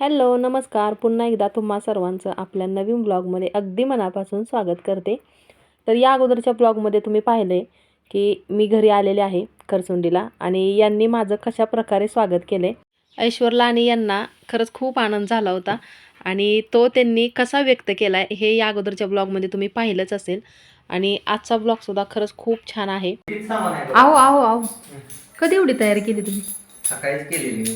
Hello नमस्कार. पुन्हा एकदा तुम्हा सर्वांचं आपल्या नवीन ब्लॉगमध्ये अगदी मनापासून स्वागत करते. तर या अगोदरच्या ब्लॉगमध्ये तुम्ही पाहिले की मी घरी आलेले आहे करसुंडीला आणि यांनी माझं कशा प्रकारे स्वागत केले. ऐश्वर्ला आणि यांना खरंच खूप आनंद झाला होता आणि तो त्यांनी कसा व्यक्त केला आहे हे या अगोदरच्या ब्लॉगमध्ये तुम्ही पाहिलंच असेल. आणि आजचा ब्लॉगसुद्धा खरंच खूप छान आहे. आहे. आहो आहो आहो. कधी एवढी तयारी केली तुम्ही? सकाळीच केलेली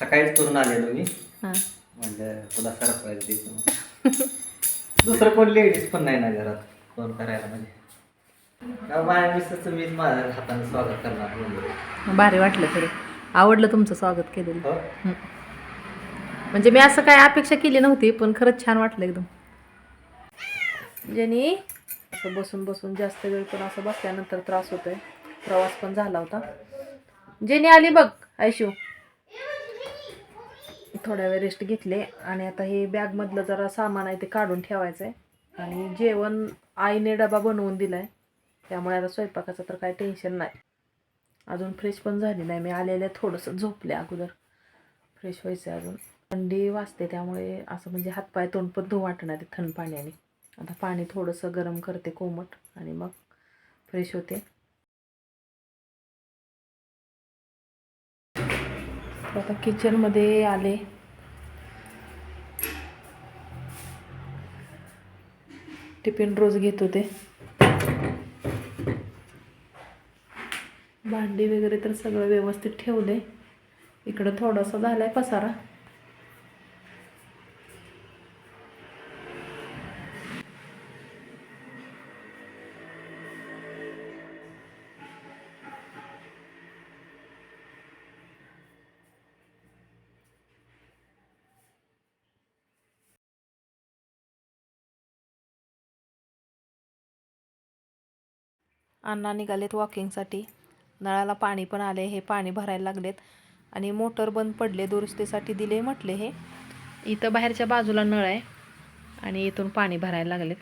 सकाळीच करून आलेलो मी. हां. म्हणलं तुला सरप्राईज देतो. दुसरं कोण लेडीज पण नाही ना घरात. फोन करायला म्हणजे. माझ्या मिसेसचं मीच माझ्या हाताने स्वागत करणार म्हणलं. भारी वाटलं तरी. आवडलं तुमचं स्वागत केलेलं. हो. हं. म्हणजे मी असं काय अपेक्षा केली नव्हती पण खरंच छान वाटलं एकदम. जेनी असं बसून बसून जास्त वेळ पण असं बसल्यानंतर त्रास होतोय. प्रवास पण झाला होता. जेनी आली बघ आयशू. थोड्या वेळ रेस्ट घेतले आणि आता हे बॅगमधलं जरा सामान आहे ते काढून ठेवायचं आहे आणि जेवण आईने डबा बनवून दिला आहे त्यामुळे आता स्वयंपाकाचं तर काही टेन्शन नाही. अजून फ्रेश पण झाली नाही. मी आलेल्या थोडंसं झोपले अगोदर. फ्रेश व्हायचं अजून. थंडी वाजते त्यामुळे असं म्हणजे हातपाय तोंड पण धुवू वाटणार आहे थंड पाण्याने. आता पाणी थोडंसं गरम करते कोमट आणि मग फ्रेश होते. आता किचनमध्ये आले. टिफिन रोज घेत होते. भांडी वगैरे तर सगळं व्यवस्थित ठेवले. इकडं थोडासा झाला आहे पसारा. अण्णा निघालेत वॉकिंगसाठी नळाला पाणी पण आले हे पाणी भरायला लागलेत. आणि मोटर बंद पडले दुरुस्तीसाठी दिले म्हटले हे. इथं बाहेरच्या बाजूला नळ आहे आणि इथून पाणी भरायला लागलेत?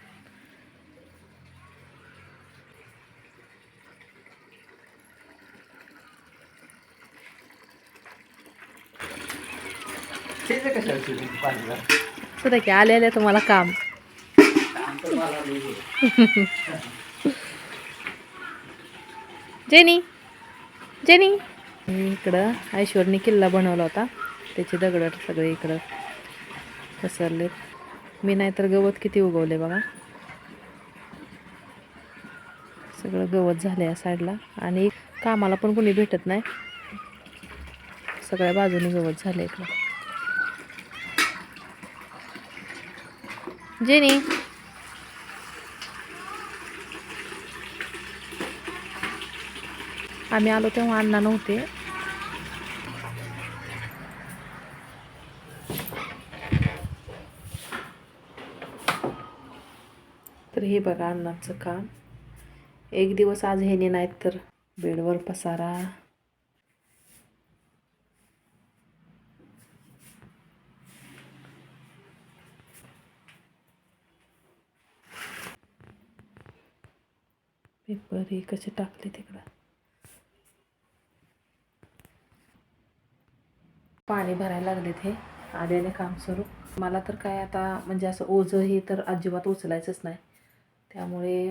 सुद्धा की आले आले तुम्हाला काम काम तर मला लई आहे. Jenny Jenny. इकडं ऐश्वरनी किल्ला बनवला होता. त्याचे दगड सगळे इकडं पसरलेत. मी नाहीतर गवत किती उगवले बघा. सगळं गवत झालं या साईडला. आणि कामाला पण कोणी भेटत नाही. सगळ्या बाजूने गवत झालं इकडं. जेनी. आम्ही आलो तेव्हा अण्णा नव्हते. तर हे बघा अण्णाचं काम. एक दिवस आज ह्याने नाहीत तर बेडवर पसारा. पेपर हे कसे टाकले तिकडं? पाणी भरायला लागलेत हे. आल्याने काम सुरू. मला तर काय आता म्हणजे असं ओझं हे तर अजिबात उचलायचंच नाही. त्यामुळे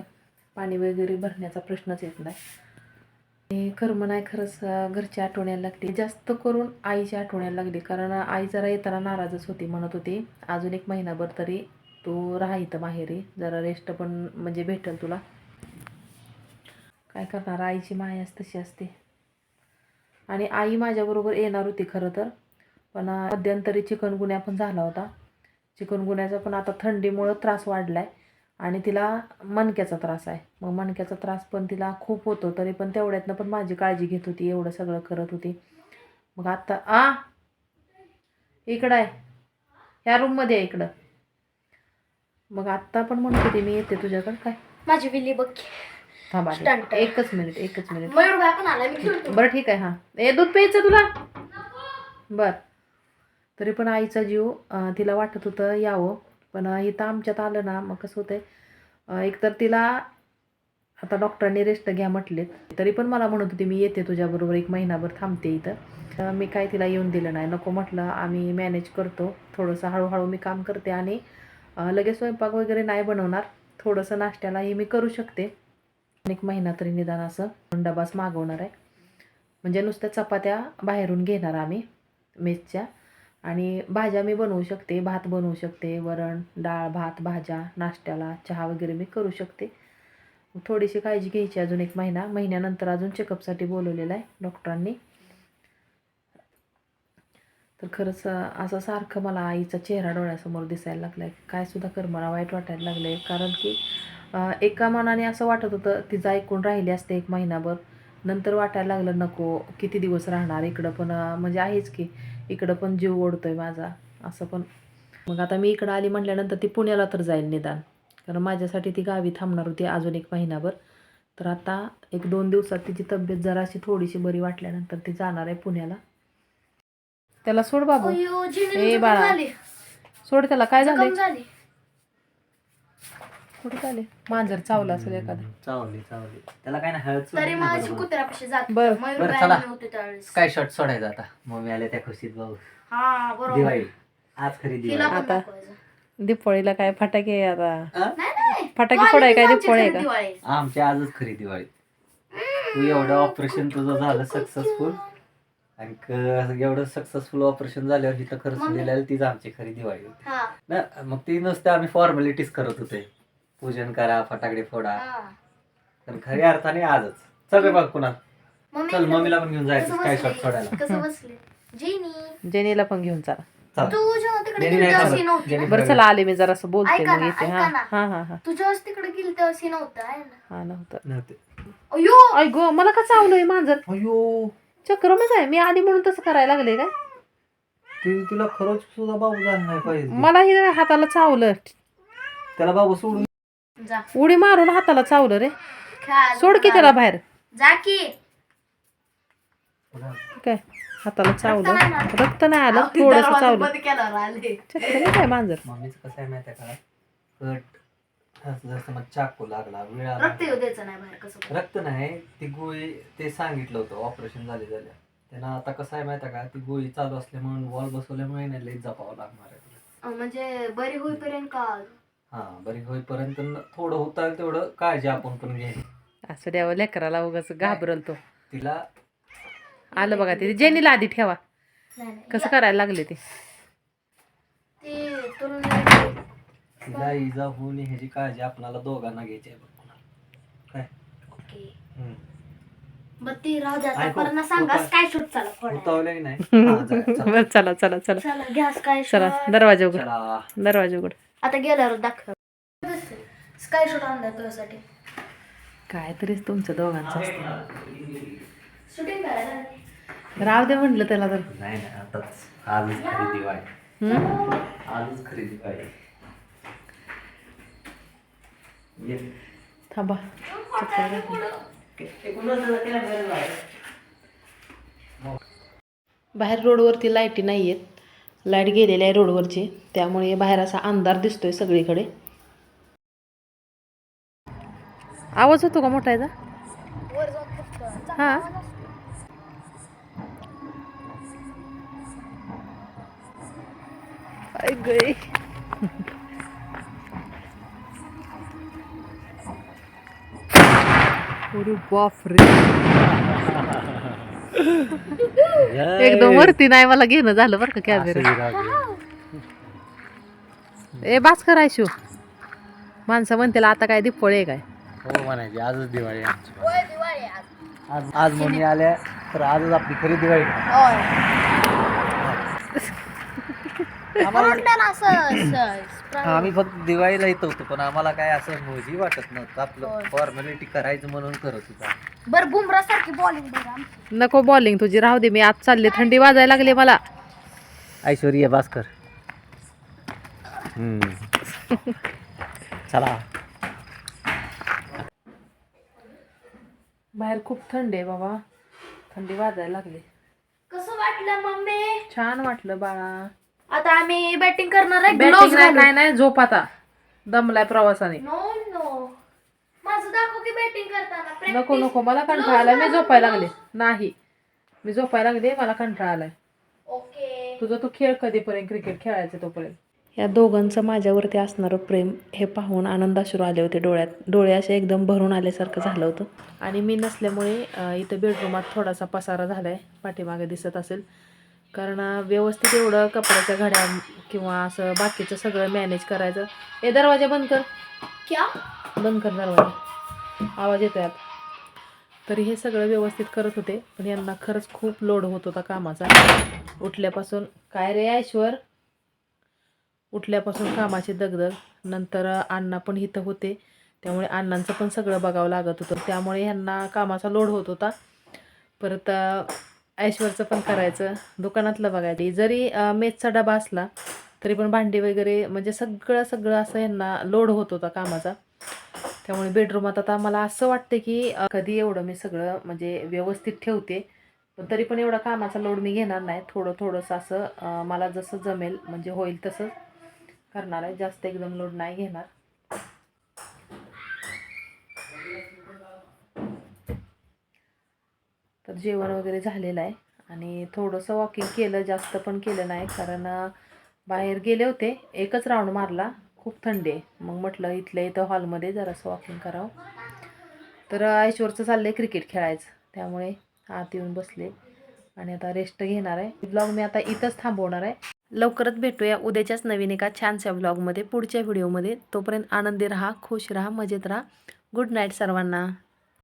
पाणी वगैरे भरण्याचा प्रश्नच येत नाही. कर्म नाही खरंच घरची आठवण यायला लागली. जास्त करून आईची आठवण यायला लागली. कारण आई जरा येताना नाराजच होती म्हणत होती अजून एक महिनाभर तरी तू राहा इथं माहेरी. जरा रेस्ट पण म्हणजे भेटेल तुला. काय करणार? आईची मायाच तशी असते. आणि आई माझ्याबरोबर येणार होती खरं तर. पण मध्यंतरी चिकनगुन्या पण झाला होता. चिकनगुन्याचा पण आता थंडीमुळं त्रास वाढला आहे आणि तिला मणक्याचा त्रास आहे. मग मणक्याचा त्रास पण तिला खूप होतो तरी पण तेवढ्यातनं पण माझी काळजी घेत होती एवढं सगळं करत होती. मग आत्ता आ! इकडं आहे. ह्या रूममध्ये आहे इकडं. मग आत्ता पण म्हणत होती मी येते तुझ्याकडं काय? माझी विली बघ थांबा. एकच मिनिट एकच मिनिट. बरं ठीक आहे हां. ए दूध प्यायचं तुला? बर. तरी पण आईचा जीव तिला वाटत होतं यावं. पण इथं आमच्यात आलं ना मग कसं होतंय एकतर तिला आता डॉक्टरांनी रेस्ट घ्या म्हटलेत. तरी पण मला म्हणत होती मी येते तुझ्याबरोबर एक महिनाभर थांबते इथं. तर मी काय तिला येऊन दिलं नाही. नको म्हटलं आम्ही मॅनेज करतो. थोडंसं हळूहळू मी काम करते आणि लगेच स्वयंपाक वगैरे नाही बनवणार. थोडंसं नाश्त्यालाही मी करू शकते. एक महिना तरी निदान असं डबास मागवणार आहे. म्हणजे नुसत्या चपात्या बाहेरून घेणार आम्ही मेसच्या. आणि भाज्या मी बनवू शकते भात बनवू शकते वरण डाळ भात भाज्या नाश्त्याला चहा वगैरे मी करू शकते. थोडीशी काळजी घ्यायची अजून एक महिना महिन्यानंतर अजून चेकअपसाठी बोलवलेलं आहे डॉक्टरांनी तर खरंच असं सारखं मला आईचा चेहरा डोळ्यासमोर दिसायला लागला आहे कायसुद्धा कर मला वाईट वाटायला लागलं आहे कारण की एका मनाने असं वाटत होतं तिचं ऐकून राहिली असते एक महिनाभर. नंतर वाटायला लागलं नको किती दिवस राहणार इकडं पण म्हणजे आहेच की. इकडं पण जीव ओढतोय माझा असं पण. मग आता मी इकडं आली म्हटल्यानंतर ती पुण्याला तर जाईल निदान. कारण माझ्यासाठी ती गावी थांबणार होती अजून एक महिनाभर. तर आता एक दोन दिवसात तिची तब्येत जराशी थोडीशी बरी वाटल्यानंतर ती जाणार आहे पुण्याला. त्याला सोड बाबू. जखम बाळा. सोड त्याला. काय झाली. कुठे चाले मांजर चावला असेल एखादं. चावली चावली. त्याला काय ना हळद तरी माझी बरोबर. कुत्र्यापाशी जात बर. मयूर बरं, बाहेर चला. नव्हते त्यावेळेस. काय शॉट सोडायचा आता? मम्मी आल्या त्या खुशीत भाऊ. हा बरोबर. दिवाळी. आज खरी तिला दिवाळी पण आता. दाखवायचं. दीपावळीला काय फटाके आता? आ? नाही नाही. फटाके फोडाय आली काय आमची दीपावळी आहे खरी का? दिवाळी. आमची आजच खरी दिवाळी. तू एवढं ऑपरेशन तुझं झालं सक्सेसफुल आणि क- एवढं सक्सेसफुल ऑपरेशन झाल्यावर जिथं खर्च मम्मी. दिलेला तीच आमची खरी दिवाळी होती. हा. ना मग ती नुसतं आम्ही फॉर्मॅलिटीज करत होते. पूजन करा फटाकडे फोडा. हा. पण खऱ्या अर्थाने आजच. चल रे बघ पुन्हा. मम्मी चल मम्मीला पण घेऊन कसं जायचं काय शॉट बसले? सोडायला. कसं बसले? जेनी. जेनीला पण घेऊन चला. तिकडे जेनी नाही जेनी ना? बरं चला आले मी जरासं बोलते ऐका मग ना, येते हा ऐका ना. हा हा हा. तू जेव्हा तिकडे गेली तेव्हा सी नव्हतं आहे ना? हा नव्हतं. नव्हते. अयो ऐ गो मला का चावलंय मांजर? अयो चक्रमच आहे. मी आली म्हणून तसं करायला लागले काय? ती तिला खरंच सुद्धा बाबू झाला नाही पाहिजे. मला ही हाताला चावलं. त्याला बाबू सोडून जा. उडी मारून हाताला चावलं रे. खेळायला सोड की. त्याला बाहेर. जा की. काय? हाताला चावलं. नाही. रक्त नाही आलं. थोडस दरवाजा चावलं. बंद केल्यावर आले. चक्कर आहे काय मांजर? मम्मीचं कसं आहे माहिती आहे का? कट. असं जसं मग चाकू लागला वेळा रक्त येऊ द्यायचं नाही बाहेर कसं. पण. रक्त नाही ती गोळी ते सांगितलं होतं ऑपरेशन झाले झाल्या त्यांना आता कसं आहे माहिती आहे का? ती गोळी चालू असल्यामुळे वॉल बसवल्यामुळे नाही लई जपावं लागणार आहे. तुला अं, म्हणजे बरी होईपर्यंत का हा बरी होईपर्यंत न- थोडं होता तेवढं काळजी आपण पण घ्यायची. असं द्यावं लेकराला उगाच घाबरल तो. तिला आलं बघा ते जेनीला आधी ठेवा. नाही नाही कसं करायला लागले ते? ते तुला नाही- तिला इजा होऊ नये ह्याची काळजी आपणाला दोघांना घ्यायची आहे बघ पुन्हा. काय? ओके. हम्म. मग ती राहू द्या ऐकू, परत सांगा उपाय. काय शूट चला फोडायला. उतावलं की नाही? हा, जा, चला. बरं चला चला. चला चला गॅस काय चला शूट दरवाजा उघड. चला. दरवाजा उघड. आता गेल्यावर दाखव. स्काय शूट आणलाय तुझ्यासाठी. काय तरीच तुमचं दोघांचं असतं. शूटिंग करायला. राव दे म्हटलं त्याला तर. नाही नाही आताच. आजच खरी दिवाळी हम्म? आजच खरी दिवाळी ये. थांबा. बाहेर रोडवरती लाईटी नाही आहेत लाइट गेलेली आहे रोडवरची. त्यामुळे बाहेर असा अंधार दिसतोय सगळीकडे. आवाज होतो का मोठा याचा? हा. गई बाप बापरे. एकदम वरती नाही मला घेणं झालं बरं का कॅमेरा ए बास करायशो माणसं म्हणतील आता काय दिपळे काय? हो म्हणायची आजच दिवाळी आहे आमची. आज. आज मम्मी आल्या तर आजच आपली खरी दिवाळी असं. आम्ही फक्त दिवाळीला येत होतो पण आम्हाला काय असं मोजी वाटत नव्हतं. आपलं होय. फॉर्मॅलिटी करायचं म्हणून करत होता. बरं बुमरा सारखी बॉलिंग बघ आमची. नको बॉलिंग तुझी राहू दे मी आज चालले थंडी वाजायला लागली मला. ऐश्वर्या भास्कर. चला. बाहेर खूप थंडी आहे बाबा. थंडी वाजायला लागली. कसं वाटलं मम्मी? छान वाटलं बाळा. आता आम्ही बॅटिंग करणार आहे बॅटिंग नाही घालून. नाही नाही झोप आता. दमलाय प्रवासाने. नो नो माझं दाखव की बॅटिंग करताना. Practice- नको नको मला कंटाळा आलाय. मी झोपायला लागले. नाही. मी झोपायला लागले मला कंटाळा आलाय. ओके तुझं तू खेळ कधीपर्यंत क्रिकेट खेळायचं तोपर्यंत? या दोघांचं माझ्यावरती असणारं प्रेम हे पाहून आनंदाश्रू आले होते डोळ्यात. डोळे असे एकदम भरून आल्यासारखं झालं होतं. आणि मी नसल्यामुळे अं, इथं बेडरूमात थोडासा पसारा झाला आहे पाठीमागे दिसत असेल. कारण व्यवस्थित एवढं कपड्याच्या घड्या किंवा असं बाकीचं सगळं मॅनेज करायचं. हे दरवाजा बंद कर. क्या? बंद कर दरवाजा. आवाज येतोय आता. तरी हे सगळं व्यवस्थित करत होते पण यांना खरंच खूप लोड होत होता कामाचा. उठल्यापासून काय रे ऐश्वर? उठल्यापासून कामाची दगदग. नंतर अण्णा पण इथं होते. त्यामुळे अण्णांचं पण सगळं बघावं लागत होतं. त्यामुळे ह्यांना कामाचा लोड होत होता. परत ऐश्वरचं पण करायचं. दुकानातलं बघायचं जरी मेथचा डबा असला तरी पण भांडी वगैरे म्हणजे सगळं सगळं असं यांना लोड होत होता कामाचा. त्यामुळे बेडरूमात आता मला असं वाटतं की कधी एवढं मी सगळं म्हणजे व्यवस्थित ठेवते. पण तरी पण एवढा कामाचा लोड मी घेणार नाही. थोडं थोडंसं असं मला जसं जमेल म्हणजे होईल तसं करणार आहे. जास्त एकदम लोड नाही घेणार. तर जेवण वगैरे झालेलं आहे. आणि थोडंसं वॉकिंग केलं जास्त पण केलं नाही. कारण बाहेर गेले होते. एकच राऊंड मारला. खूप थंडी आहे. मग म्हटलं इथल्या इथं हॉलमध्ये जरासं वॉकिंग करावं. तर ऐश्वरचं चाललं आहे क्रिकेट खेळायचं. त्यामुळे आत येऊन बसले. आणि आता रेस्ट घेणार आहे. ब्लॉग मी आता इथंच थांबवणार आहे. लवकरच भेटूया उद्याच्याच नवीन एका छानशा ब्लॉगमध्ये पुढच्या व्हिडिओमध्ये तोपर्यंत आनंदी राहा खुश राहा मजेत राहा. गुड नाईट सर्वांना.